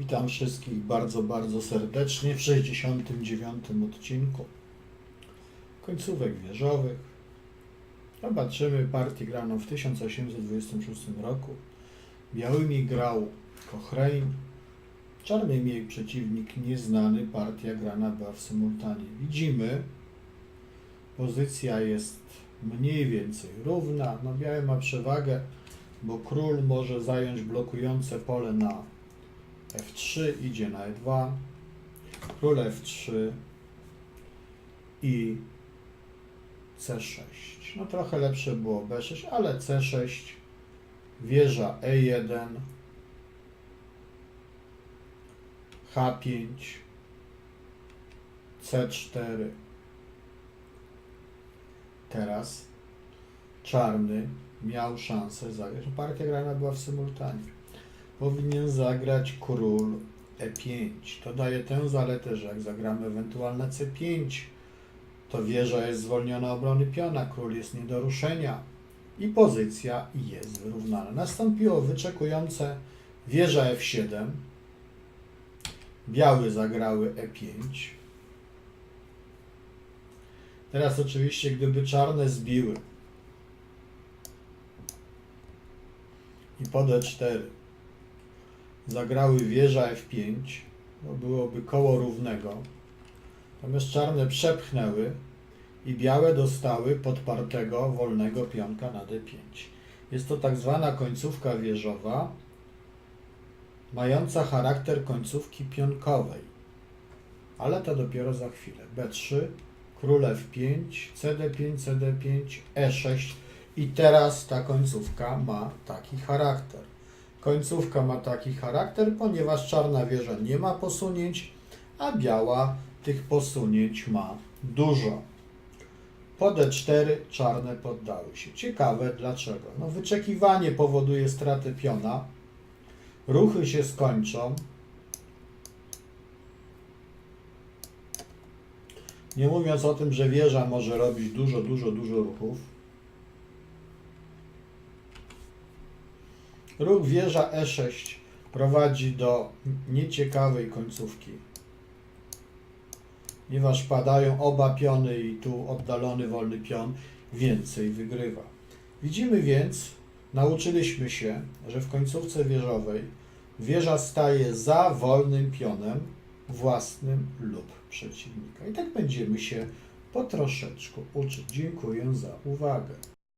Witam wszystkich bardzo, bardzo serdecznie w 69. odcinku końcówek wieżowych. Zobaczymy partię graną w 1826 roku. Białymi grał Cochrane, czarnymi jej przeciwnik nieznany, partia grana była w symultanie. Widzimy, pozycja jest mniej więcej równa. No biały ma przewagę, bo król może zająć blokujące pole na F3 idzie na E2, król F3 i C6. No trochę lepsze było B6, ale C6, wieża E1, H5, C4. Teraz czarny miał szansę zagrać. Partia grana była w symultanie powinien zagrać król E5. To daje tę zaletę, że jak zagramy ewentualne C5, to wieża jest zwolniona obrony piona, król jest nie do ruszenia i pozycja jest wyrównana. Nastąpiło wyczekujące wieża F7, biały zagrały E5. Teraz oczywiście, gdyby czarne zbiły i pod E4 zagrały wieża F5, no byłoby koło równego. Natomiast czarne przepchnęły i białe dostały podpartego wolnego pionka na D5. Jest to tak zwana końcówka wieżowa, mająca charakter końcówki pionkowej. Ale to dopiero za chwilę. B3, król F5, CD5, CD5, E6 i teraz ta końcówka ma taki charakter. Końcówka ma taki charakter, ponieważ czarna wieża nie ma posunięć, a biała tych posunięć ma dużo. Po D4 czarne poddały się. Ciekawe dlaczego. No, wyczekiwanie powoduje stratę piona. Ruchy się skończą. Nie mówiąc o tym, że wieża może robić dużo, dużo, dużo ruchów. Ruch wieża E6 prowadzi do nieciekawej końcówki, ponieważ padają oba piony i tu oddalony wolny pion więcej wygrywa. Widzimy więc, nauczyliśmy się, że w końcówce wieżowej wieża staje za wolnym pionem własnym lub przeciwnika. I tak będziemy się po troszeczku uczyć. Dziękuję za uwagę.